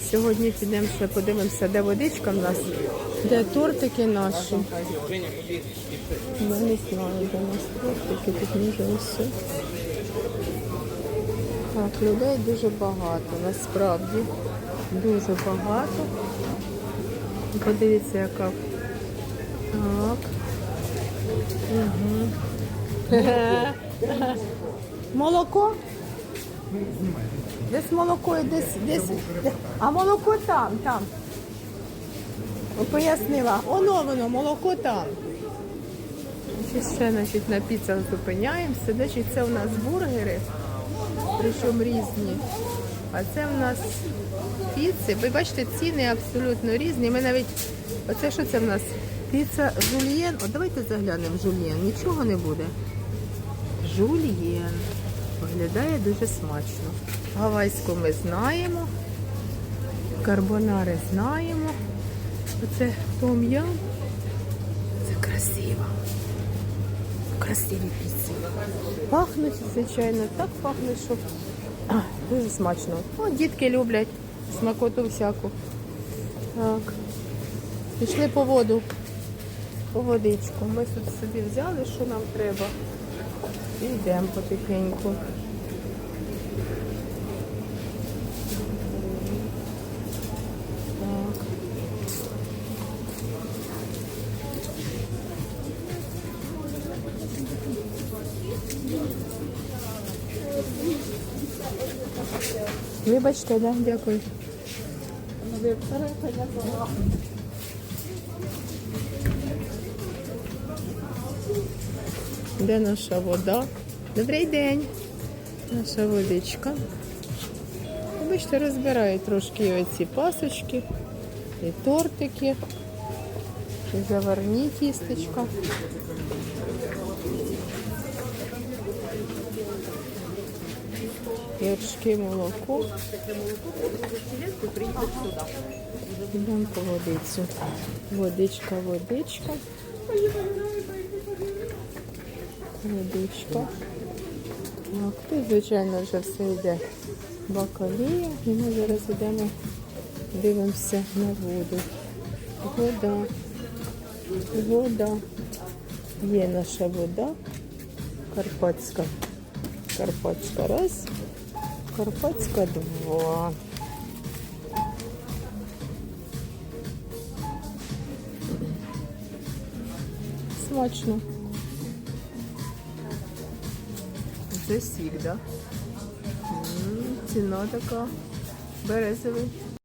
Сьогодні підемо ще подивимося, де водичка в нас, де тортики наші. Я не знаю, де у нас тортики, тут може все. Так, людей дуже багато, насправді. Дуже багато. Подивіться, яка. Так. Угу. Молоко? Десь молоко і десь, десь. А молоко там, там. Пояснила. Оно воно, молоко там. Ще, ще значить, на піцах зупиняємося. Значить, це у нас бургери, причому різні. А це у нас піци. Ви бачите, ціни абсолютно різні. Ми навіть. Оце що це в нас? Піца жульєн. От давайте заглянемо жульєн. Нічого не буде. Жульєн. Виглядає дуже смачно. Гавайську ми знаємо. Карбонари знаємо. Оце том-ям. Це красиво. Красиві піці. Пахнуть, звичайно, так пахнуть, що дуже смачно. О, дітки люблять смакоту всяку. Так. Пішли по воду, по водичку. Ми тут собі взяли, що нам треба. І йдемо потихеньку. Вибачте, да, дякую. Де наша вода? Добрий день. Наша водичка. Бачите, розбираю трошки оці пасочки, і тортики, і заварні тістечка. Вершки, молоко. По водицю. Водичка, водичка. Водичка. Так, тут, звичайно, вже все йде бакалія. І ми зараз йдемо, дивимося на воду. Вода. Вода. Є наша вода. Карпатська. Карпатська раз. Карпатська два. Смачно. Це сік, да? М, Ціна така. Березовий.